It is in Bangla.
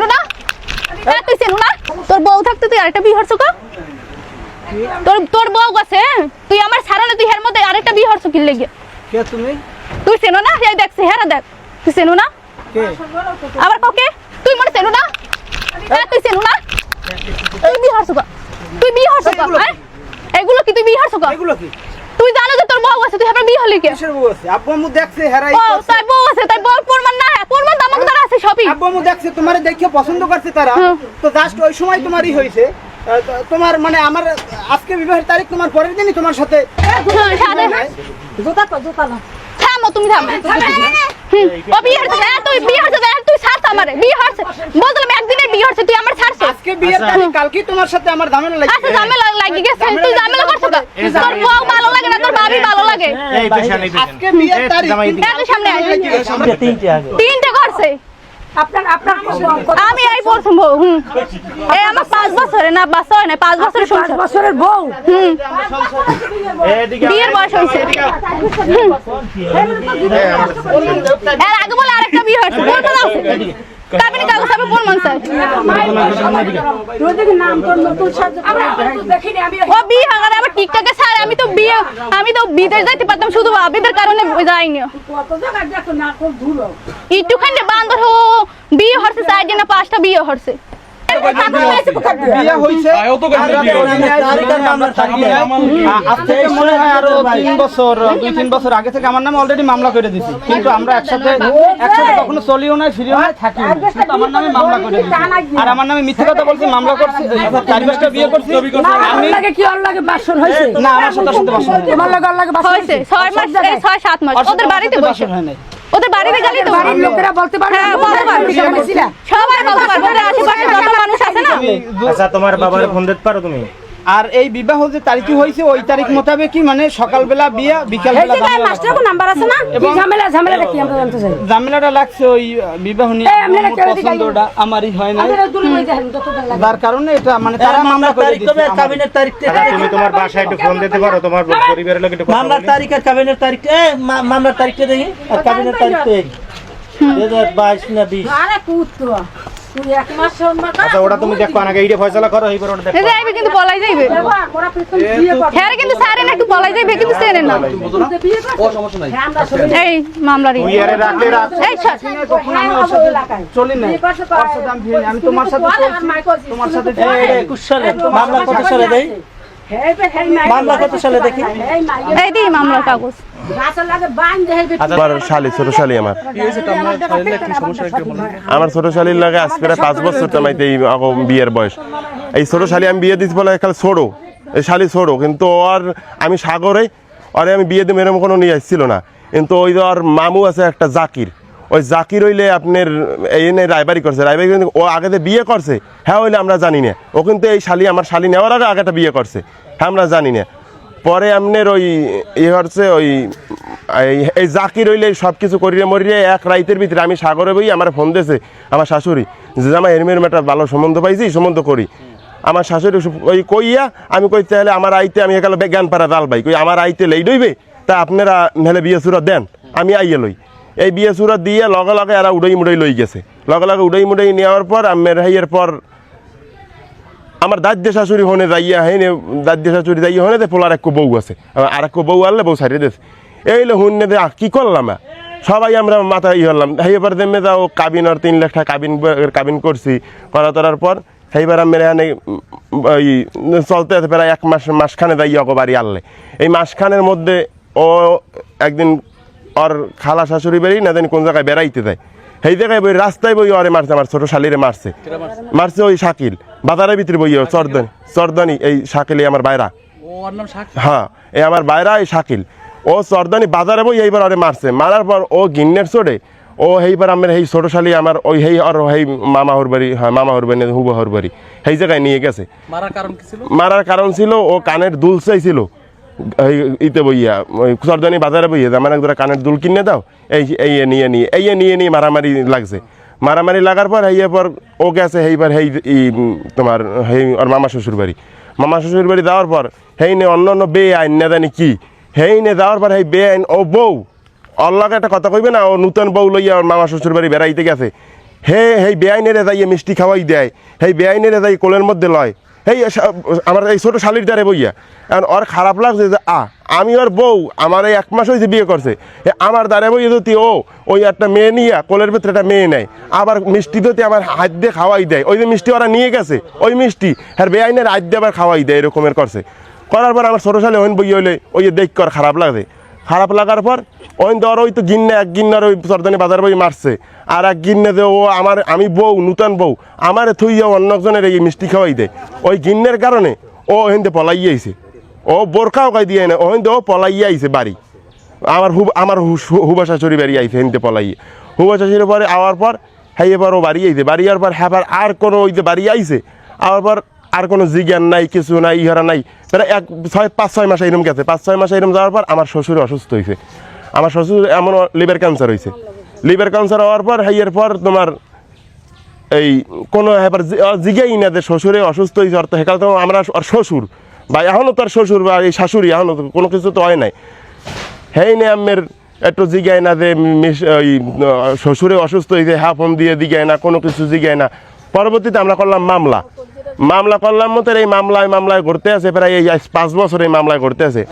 চেনো না? হ্যাঁ তুই চেনো না? তোর বউ থাকতে তুই আরেকটা বিয়ে হরছো কা তোর তোর বউ আছে তুই আমার সারালে তুই হের মধ্যে আরেকটা বিয়ে হরছো কি লেগে? কে তুমি? তুই চেনো না? এই দেখ চেহারা দেখ। তুই চেনো না? কে? আবার কাউকে তুই মনে চেনো না? হ্যাঁ তুই চেনো না? তুই বিয়ে হরছো তুই বিয়ে হরছো হ্যাঁ? এগুলো কি তুই বিয়ে হরছো এগুলো কি? তুই জানো যে তোর বউ আছে তুই হেবার বিয়ে হলি কে? বউ আছে? আব্বু আম্মু দেখছে হেরাই ও তাই বউ আছে তাই বউ প্রমাণ না প্রমাণ তো আমাকে দ্বারা আছে সবই। আব্বু আম্মু দেখছে তোমার দেখে পছন্দ করছে তারা। তো জাস্ট ওই সময় তোমারই হয়েছে। তোমার মানে আমার আজকে বিবাহের তারিখ তোমার পরের দিনই তোমার সাথে হ্যাঁ, জুতা তো জুতা না। থামো তুমি থামো। ও বিয়ে হচ্ছে হ্যাঁ, তুই বিয়ে হচ্ছে হ্যাঁ, তুই ছাড়ছ আমারে। বিয়ে হচ্ছে বললাম একদিনে বিয়ে হচ্ছে তুই আমার ছাড়ছ। আজকে বিয়ের তারিখ কালকেই তোমার সাথে আমার ঝামেলা আচ্ছা ঝামেলা লাগি গেছে। তুই ঝামেলা করছ তোর বউ ভালো লাগে না তোর ভাবি ভালো লাগে। এই আজকে বিয়ের তারিখ কিন্তু হ্যাঁ, তুই সামনে। তিনটে তিনটে করছে। আমি এই প্রথম বউ হুম। এই আমার পাঁচ বছরে না বছর না পাঁচ বছরের পাঁচ বছরের বউ? হুম। বিয়ের বয়স হয়েছে। এর আগে বলে আরেকটা বিয়ে হয়েছে বলতে দাও। ও বিয়ে হাগারে আবার টিকটকে ছাড়ে আমি তো বিয়ে আমি তো বিদেশ যাইতে পারতাম শুধু আবিদের কারণে যাইনি। কত জায়গায় দেখো না খুব ধুলো। একটুখানি বান্দর হো বিয়ে হরছে চার না পাঁচটা বিয়ে হরছে বিয়ে হয়েছে? আর তারিখের মামলা থাকি। নাই। আ- আজ থেকে মনে হয় আরও তিন বছর দুই তিন বছর আগে থেকে আমার নামে অলরেডি মামলা করে দিছি। কিন্তু আমরা একসাথে একসাথে কখনো চলিও নাই ফিরিও নাই থাকিও কিন্তু আমার নামে মামলা করে দিছি আর আমার নামে মিথ্যে কথা বলছি মামলা করছি চার পাঁচটা বিয়ে করছি। আমি লাগে কি ওর লাগে বাসন হয়েছে? না আমার সাথে সাথে বাসন হয়নি। তোমার লাগে ওর লাগে বাসন হয়েছে। ছয় মাস এই ছয় সাত মাস। ওদের বাড়িতে আমার সাথে বসে। হয় নাই। ওদের বাড়িতে গেলি তো বাড়ির লোকেরা বলতে পারবে হ্যাঁ বলতে পারবি। সবাই বলতে পারবে ওদের আশেপাশে যত মানুষ আছে না আমি দু- আচ্ছা তোমার বাবার ফোন দিতে পারো তুমি? আর এই বিবাহ যে তারিখই হয়েছে ওই তারিখ মোতাবেকই মানে সকালবেলা বিয়ে বিকালবেলা বাংলা মাস্টার কো নাম্বার আছে না? কি এবং- ঝামেলা ঝামেলাটা আমরা জানতে চাই। ঝামেলাটা লাগছে ওই বিবাহ নিয়ে। পছন্দটা আমারই হয় না যার কারণে এটা মানে তারা মামলা করে দিচ্ছে আমার- আচ্ছা তুমি তোমার বাসায় একটু ফোন দিতে পারো তোমার পরিবারের লোক একটু মামলার তারিখ আর কাবিনের তারিখ এ মামলার তারিখটা দেখি। আর কাবিনের তারিখ তো এই। দুই হাজার বাইশ না বিশ। আরে পুত্র আচ্ছা ওটা তুমি দেখো আগে এইটা ফয়সালা করো এইবার ওটা দেখো যাইবে কিন্তু পলাই যাইবে হ্যাঁ কিন্তু একটু পলাই যাইবে কিন্তু সেনে না ও সমস্যা নাই এই মামলারই তুই আরে রাখলে রাখ এই ছাড়। কখনো আমি ওর সাথে চলি না আমি ফিরি না। আমি তোমার সাথে তোমার সালে মামলা কত সালে দেই মামলা কত সালে দেখি এই দি মামলার কাগজ আমার ছোট শালি আমার। আমার ছোট শালির লাগে আজ প্রায় পাঁচ বছর টাইমাইতে এই বিয়ের বয়স। এই ছোট শালি আমি বিয়ে দিতে বলে এখানে ছোড়ো। এই শালি ছোড়ো কিন্তু ওর আমি সাগরে ওরে আমি বিয়ে দিয়ে মেরম কোনো নিয়ে আসছিল না। কিন্তু ওই যে ওর মামু আছে একটা জাকির। ওই জাকির হইলে আপনার এই এনে রায়বাড়ি করছে। রায়বাড়ি কিন্তু ও আগেতে বিয়ে করছে হ্যাঁ হইলে আমরা জানি না। ও কিন্তু এই শালি আমার শালি নেওয়ার আগে আগেটা বিয়ে করছে। হ্যাঁ আমরা জানি না। পরে আপনার ওই ইয়ে হচ্ছে ওই, এই- জাকির হইলে সব কিছু করিয়ে মরিয়ে এক রাইতের ভিতরে আমি সাগরে বই আমার ফোন দিয়েছে আমার শাশুড়ি, যে আমার এরমের একটা ভালো সম্বন্ধ পাইছি, সম্বন্ধ করি। আমার শাশুড়ি ওই কইয়া আমি কই তাহলে আমার আইতে আমি একালে জ্ঞান পাড়া ডাল ভাই কই আমার আইতে লেই দইবে তা আপনারা মেলে বিয়ে সুরা দেন, আমি আইয়ে লই। এই বিয়ে সুরা দিয়ে লগে লগে এরা উড়াই মুড়াই লই গেছে। লগে লগে উড়াই মুড়াই নেওয়ার পর আমের হাইয়ের পর আমার দাদ্য শাশুড়ি হনে যাইয়া হেনে দাদ্য শাশুড়ি যাইয়া হনে পোলার এক বউ আছে। আর এক বউ আনলে বউ সারিয়ে দেছে এইলে হুন্নে দে কি করলাম সবাই আমরা মাথা ই হলাম। সেইবার দেমে যাও কাবিন আর তিন লাখ টাকা কাবিন কাবিন করছি করা তোরার পর সেইবার আমি এখানে ওই চলতে আছে প্রায় এক মাস মাসখানে যাই অক বাড়ি আনলে। এই মাসখানের মধ্যে ও একদিন ওর খালা শাশুড়ি বাড়ি না জানি কোন জায়গায় বেড়াইতে যায়। সেই জায়গায় বই রাস্তায় বই ওরে মারছে আমার ছোটো শালিরে মারছে? মারছে ওই শাকিল। বাজারের ভিতরে বই ও চর্দনি চর্দনি এই শাকিলে আমার বাইরা। হ্যাঁ এই আমার বাইরা এই শাকিল। ও চর্দনি বাজারে বই এইবার ওরে মারছে। মারার পর ও গিন্নের চড়ে ও সেইবার আমার সেই ছোট শালি আমার ওই সেই আর সেই মামা হর বাড়ি হ্যাঁ মামা হর বাড়ি হুবা হর বাড়ি সেই জায়গায় নিয়ে গেছে। মারার কারণ ছিল? মারার কারণ ছিল ও কানের দুল চাইছিল। এই ইতে বইয়া ওই সরদানি বাজারে বইয়া আমার এক দুটা কানের দুল কিনে দাও এই এই নিয়ে নিয়ে এই নিয়ে নিয়ে মারামারি লাগছে। মারামারি লাগার পর হেয়ে পর ও গেছে, এইবার হেই তোমার, হেই, ওর মামা শ্বশুর বাড়ি। মামা শ্বশুর বাড়ি যাওয়ার পর হেই নে অন্য অন্য বে আইন না জানি কি হেই নে যাওয়ার পর হেই বে আইন ও বউ অল্লাকে একটা কথা কইবে না, ও নূতন বউ লইয়া ওর মামা শ্বশুর বাড়ি বেড়াইতে গেছে। হে, হেই বেআইনেরে যাইয়ে মিষ্টি খাওয়াই দেয়, হেই বেআইনেরে যাই কোলের মধ্যে লয়। সা- আমার এই ছোটো শালির দ্বারে বইয়া। এখন ওর খারাপ লাগছে যে, আ, আমি ওর বউ, আমার এই এক মাস হয়েছে বিয়ে করছে। আমার দ্বারে বই যদি ও, ওই একটা মেয়ে নিয়ে, কোলের ভেতরে একটা মেয়ে নেয়, আবার মিষ্টি যদি আমার হাত দিয়ে খাওয়াই দেয়, ওই যে মিষ্টি ওরা নিয়ে গেছে, ওই মিষ্টি আর বেআইনের হাত দিয়ে আবার খাওয়াই দেয়, এরকমের করছে। করার পর আমার ছোট শালে ওইন বই হইলে, ওই দেখ কর খারাপ লাগছে। খারাপ লাগার পর, ওই ধর ওই তো গিন্নে, এক গিন্নার ওই সর্দানি বাজার বই মারছে। আর এক গিন্নে যে ও আমার, আমি বউ, নূতন বউ, আমার থইয়া অন্য একজনের এই মিষ্টি খাওয়াই দেয় ওই গিন্নের কারণে ও হিন্দে পলাই আইছে। ও বোরখাও গাই দিয়ে না ও হিন্দে ও পলাই আইছে বাড়ি। আমার হুব, আমার হুবা শাশুড়ি বাড়ি আইছে হিন্দে পলাই হুবা শাশুড়ি পরে আওয়ার পর হ্যাঁ এবার ও বাড়ি আইছে। বাড়ি আওয়ার পর হ্যাঁ আর কোনো ওই যে বাড়ি আইছে, আওয়ার পর আর কোনো জিজ্ঞান নাই, কিছু নাই, ইহারা নাই। প্রায় এক, ছয়, পাঁচ, ছয় মাস এরম গেছে। পাঁচ, ছয় মাস এরম যাওয়ার পর আমার শ্বশুর অসুস্থ হয়েছে আমার শ্বশুর এমন লিভার ক্যান্সার হয়েছে লিভার ক্যান্সার হওয়ার পর, হাইয়ের পর তোমার এই কোনো এবার জিজ্ঞাই না যে শ্বশুরে অসুস্থ হয়েছে অর্থ হেকাল তো আমরা আর শ্বশুর। বা এখনও তার শ্বশুর বা এই শাশুড়ি এখনও তো কোনো কিছু তো হয় নাই। হেই নে আমের একটু জিগায় না যে ওই শ্বশুরে অসুস্থ হয়েছে হ্যাঁ ফোন দিয়ে দিগায় না, কোনো কিছু জিগায় না। পরবর্তীতে আমরা করলাম মামলা। মামলা করলাম মতো, এই মামলায় মামলায় ঘুরতে আছে, প্রায় এই পাঁচ বছর এই মামলায় ঘুরতে আছে।